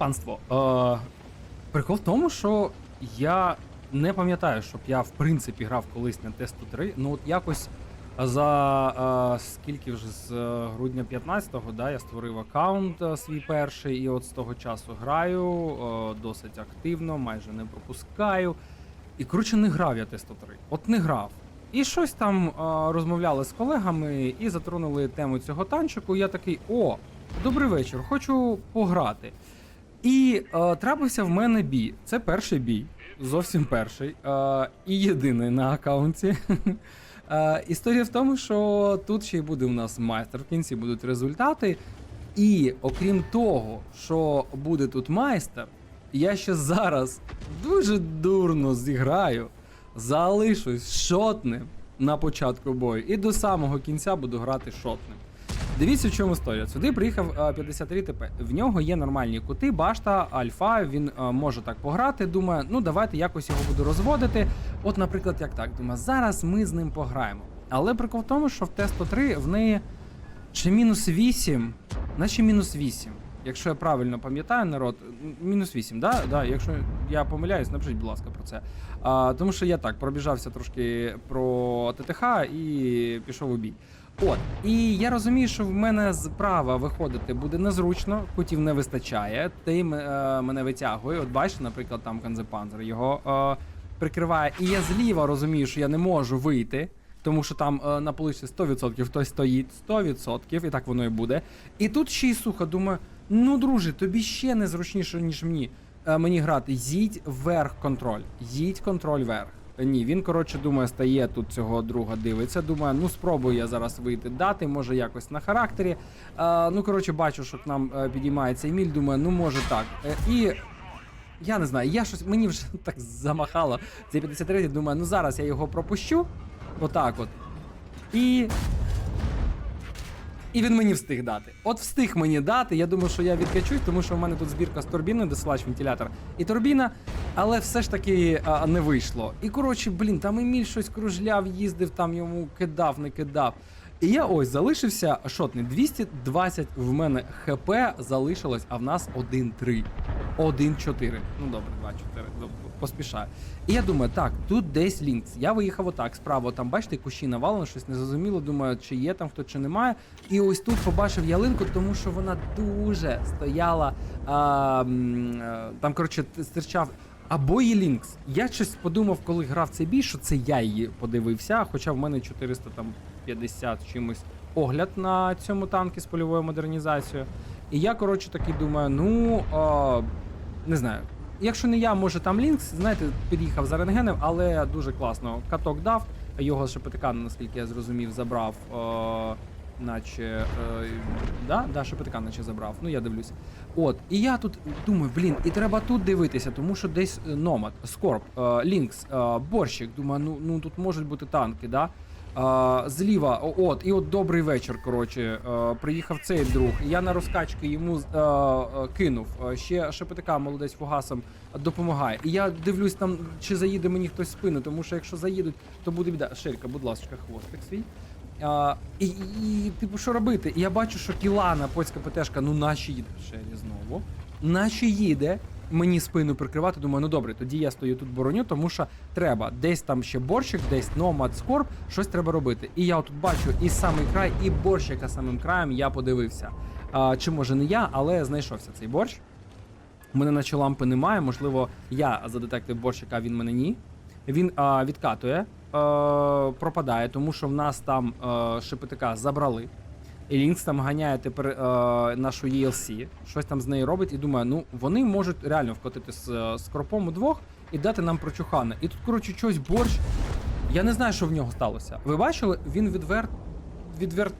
Панство. Е, прикол в тому, що я не пам'ятаю, щоб я в принципі грав колись на тесту 3. Ну от якось за е, скільки вже з е, грудня 15-го, да, я створив аккаунт е, свій перший, і от з того часу граю е, досить активно, майже не пропускаю. І коротше не грав я тесту 3. От не грав. І щось там е, розмовляли з колегами і затронули тему цього танчику. Я такий: о, добрий вечір, хочу пограти. І е, трапився в мене бій. Це перший бій, зовсім перший. Е, і єдиний на аккаунті. Е, історія в тому, що тут ще й буде у нас майстер, в кінці будуть результати. І окрім того, що буде тут майстер, я ще зараз дуже дурно зіграю, залишусь шотним на початку бою, і до самого кінця буду грати шотним. Дивіться, в чому історія. Сюди приїхав е, 53 ТП. В нього є нормальні кути, башта, альфа. Він е, може так пограти. Думає, ну давайте якось його буду розводити. От, наприклад, як так. Думаю, зараз ми з ним пограємо. Але прикол в тому, що в тесту 3 в неї чи мінус 8, наче мінус 8. Якщо я правильно пам'ятаю, народ, мінус 8, да? Да, якщо я помиляюсь, напишіть, будь ласка, про це. А, тому що я так пробіжався трошки про ТТХ і пішов у бій. От, і я розумію, що в мене справа виходити буде незручно, кутів не вистачає. Ти е, мене витягує. От бачиш, наприклад, там Канзепанзер його е, прикриває. І я зліва розумію, що я не можу вийти. Тому що там е, на поличці 100% хтось стоїть, 100%, і так воно і буде. І тут ще й суха, думаю, ну друже, тобі ще незручніше, ніж мені. Е, мені грати. Їдь вверх контроль. Їдь контроль вверх. Ні, він, коротше, думає, стає тут цього друга, дивиться. Думає, ну спробую я зараз вийти дати, може якось на характері. Е, ну, коротше, бачу, що к нам е, підіймається Еміль, думаю, ну може так. Е, і я не знаю, я щось мені вже так замахало. Цей 53 думаю, ну зараз я його пропущу. Отак от. І. І він мені встиг дати. От встиг мені дати. Я думаю, що я відкачусь, тому що в мене тут збірка з турбіною, досилач вентилятор і турбіна, але все ж таки а, не вийшло. І коротше, блін, там Еміль щось кружляв, їздив, там йому кидав, не кидав. І я ось залишився шотний. 220 в мене ХП залишилось, а в нас 1-3. 1-4. Ну добре, 2-4. Поспішаю. І я думаю, так, тут десь лінкс. Я виїхав отак справа. Там, бачите, кущі навалено, щось незрозуміло. Думаю, чи є там хто, чи немає. І ось тут побачив ялинку, тому що вона дуже стояла. А, е, там, коротше, стирчав. Або є Лінкс. Я щось подумав, коли грав цей бій, що це я її подивився, хоча в мене 450 чимось огляд на цьому танку з польовою модернізацією. І я, коротше, таки думаю, ну а, не знаю. Якщо не я, може там Лінкс, знаєте, під'їхав за рентгеном, але дуже класно. Каток дав, його ШПТК, наскільки я зрозумів, забрав. Е, наче. Е, да, да, ШПТК наче забрав. Ну я дивлюся. От, і я тут думаю, блін, і треба тут дивитися, тому що десь е, Номад, Скорб, е, Лінкс, е, Борщик. Думаю, ну, ну тут можуть бути танки, да? Е, зліва, от, і от добрий вечір. Коротше, е, приїхав цей друг. Я на розкачки йому е, е, кинув. Е, ще ШПТК молодець фугасом допомагає. І я дивлюсь там, чи заїде мені хтось спину, тому що якщо заїдуть, то буде біда. Шелька, будь ласка, хвостик свій. А, і, і, типу, що робити? І я бачу, що Кілана, польська ПТшка, ну наче їде. Шері знову. Наче їде мені спину прикривати. Думаю, ну добре, тоді я стою тут бороню, тому що треба. Десь там ще борщик, десь номад скорб, щось треба робити. І я отут бачу і самий край, і борщика самим краєм я подивився. А, чи може не я, але знайшовся цей борщ. У мене наче лампи немає. Можливо, я задетектив борщика, а він мене ні. Він а, відкатує, пропадає, тому що в нас там е, ШПТК забрали. І Лінкс там ганяє тепер е, нашу ELC, щось там з нею робить, і думаю, ну вони можуть реально вкотити з, з кропом удвох і дати нам прочухане. І тут, коротше, щось борщ. Я не знаю, що в нього сталося. Ви бачили, він відвер... Відвер...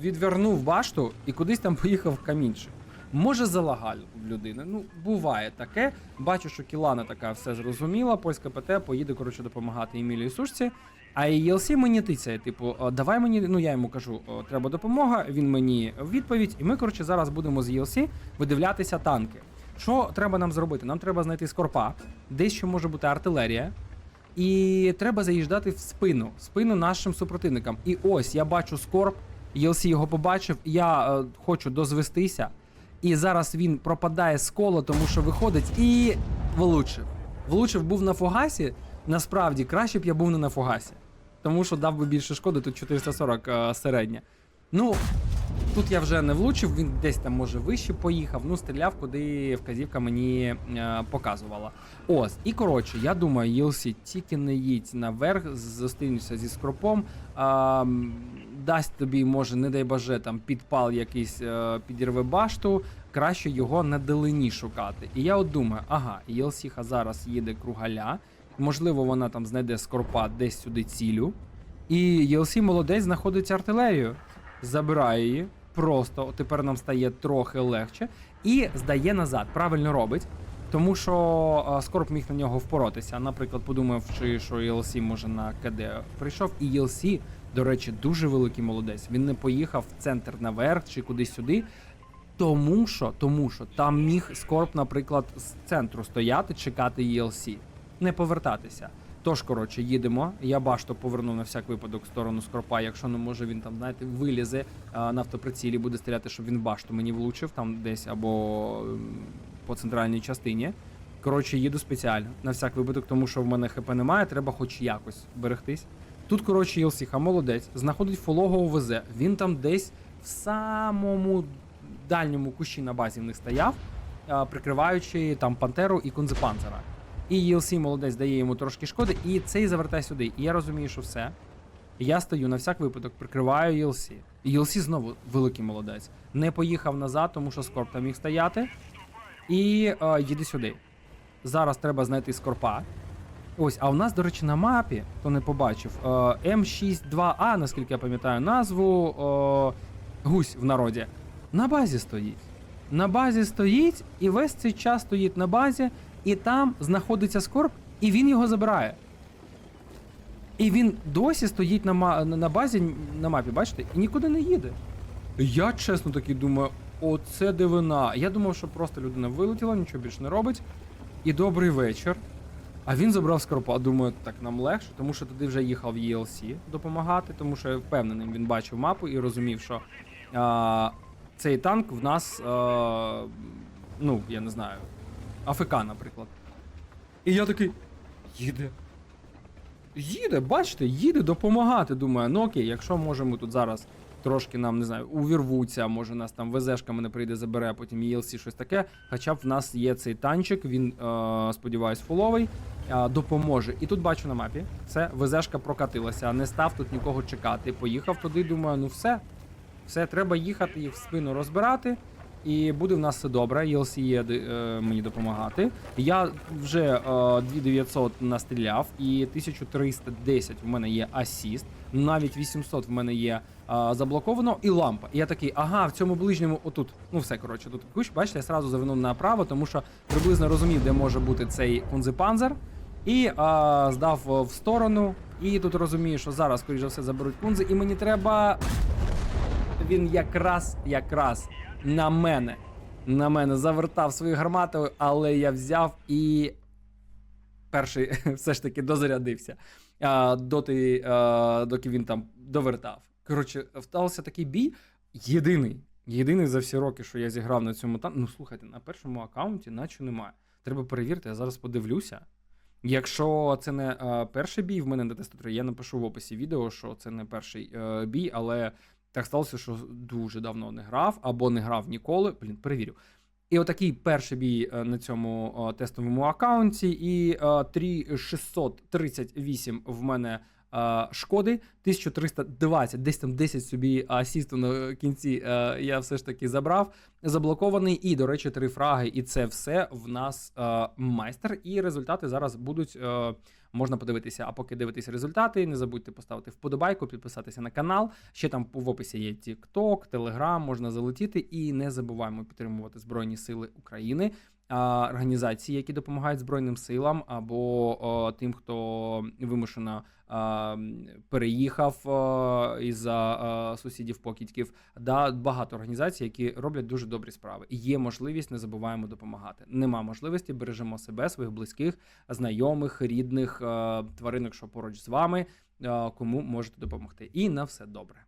відвернув башту і кудись там поїхав в камінчик. Може залагаль в людини. Ну, буває таке. Бачу, що Кілана така все зрозуміла, польська ПТ поїде, коротше, допомагати Емілії Сушці. А ELC мені тицяє, типу, давай мені, ну я йому кажу, треба допомога. Він мені відповідь, і ми, коротше, зараз будемо з ELC видивлятися танки. Що треба нам зробити? Нам треба знайти скорпа, десь ще може бути артилерія, і треба заїжджати в спину, в спину нашим супротивникам. І ось я бачу скорб, ELC його побачив, я е, хочу дозвестися. І зараз він пропадає з кола, тому що виходить і влучив. Влучив був на фугасі. Насправді краще б я був не на фугасі. Тому що дав би більше шкоди, тут 440 е, середня. Ну, тут я вже не влучив, він десь там може вище поїхав, ну стріляв, куди вказівка мені е, показувала. Ось, і коротше, я думаю, Єлсі, тільки не їдь наверх, зустрінешся зі скропом. А, дасть тобі, може, не дай боже, там підпал якийсь е, підірве башту, краще його на далині шукати. І я от думаю, ага, Єлсіха зараз їде кругаля, можливо, вона там знайде скорпа десь сюди цілю. І Єлсі молодець знаходить артилерію, забирає її. Просто тепер нам стає трохи легше і здає назад. Правильно робить, тому що е, Скорб міг на нього впоротися. Наприклад, подумавши, що ELC може на КД прийшов, і ELC, до речі, дуже великий молодець. Він не поїхав в центр наверх чи кудись сюди. Тому що, тому що там міг Скорб, наприклад, з центру стояти, чекати ELC, не повертатися. Тож, коротше, їдемо. Я башту поверну на всяк випадок в сторону Скорпа. Якщо не може, він там, знаєте, вилізе на автоприцілі, буде стріляти, щоб він башту мені влучив там десь або по центральній частині. Коротше, їду спеціально на всяк випадок, тому що в мене ХП немає, треба хоч якось берегтись. Тут, коротше, Єлсіха молодець, знаходить фолого ОВЗ. Він там десь в самому дальньому кущі на базі в них стояв, прикриваючи там Пантеру і Кунзепанцера. І ELC молодець дає йому трошки шкоди, і цей завертай сюди. І я розумію, що все. Я стою на всяк випадок, прикриваю ELC. І ELC знову великий молодець. Не поїхав назад, тому що Скорп там міг стояти. І е, їде сюди. Зараз треба знайти Скорпа. Ось, а у нас, до речі, на мапі, хто не побачив, е, М62А, наскільки я пам'ятаю назву, е, гусь в народі, на базі стоїть. На базі стоїть, і весь цей час стоїть на базі, і там знаходиться скорб, і він його забирає. І він досі стоїть на на базі на мапі, бачите, і нікуди не їде. Я чесно таки думаю, оце дивина. Я думав, що просто людина вилетіла, нічого більше не робить. І добрий вечір. А він забрав скорпа. Думаю, так нам легше, тому що туди вже їхав ELC допомагати, тому що я впевнений, він бачив мапу і розумів, що а, цей танк в нас, а, ну, я не знаю, АФК, наприклад. І я такий. Їде. Їде, бачите, їде допомагати. Думаю, ну окей, якщо можемо тут зараз трошки нам, не знаю, увірвуться, може нас там ВЗшка мене прийде, забере, потім ELC щось таке. Хоча б в нас є цей танчик, він, е, сподіваюсь, фуловий, е, допоможе. І тут бачу на мапі, це ВЗшка прокатилася, не став тут нікого чекати. Поїхав туди, думаю, ну все. Все, треба їхати їх в спину розбирати. І буде в нас все добре. ELC є е, мені допомагати. Я вже е, 2900 настріляв, і 1310 в мене є асіст. Навіть 800 в мене є е, заблоковано, і лампа. І я такий, ага, в цьому ближньому, отут. Ну все коротше, тут кущ, бачите, я сразу завинув направо, тому що приблизно розумів, де може бути цей кунзипанзер. І е, здав в сторону. І тут розумію, що зараз, скоріш за все, заберуть кунзи, і мені треба він якраз якраз на мене. На мене завертав свою гарматою, але я взяв і перший все ж таки дозарядився. А, доти, а, доки він там довертав. Коротше, вдався такий бій. Єдиний. Єдиний за всі роки, що я зіграв на цьому танку. Ну, слухайте, на першому аккаунті наче немає. Треба перевірити, я зараз подивлюся. Якщо це не е, перший бій в мене на Т-103, я напишу в описі відео, що це не перший е, бій, але так сталося, що дуже давно не грав або не грав ніколи. Блін, перевірю. І отакий перший бій е, на цьому е, тестовому аккаунті, і е, 3638 в мене е, шкоди, 1320, десь там 10 собі асісту на кінці е, я все ж таки забрав. Заблокований, і, до речі, три фраги, і це все в нас е, майстер. І результати зараз будуть. Е, Можна подивитися, а поки дивитися результати, не забудьте поставити вподобайку, підписатися на канал. Ще там в описі є TikTok, Telegram, можна залетіти. І не забуваємо підтримувати Збройні Сили України, організації, які допомагають Збройним силам, або тим, хто вимушено переїхав із-за сусідів покидьків. Да, багато організацій, які роблять дуже добрі справи. І Є можливість, не забуваємо допомагати. Нема можливості, бережемо себе, своїх близьких, знайомих, рідних, тваринок, що поруч з вами, кому можете допомогти. І на все добре.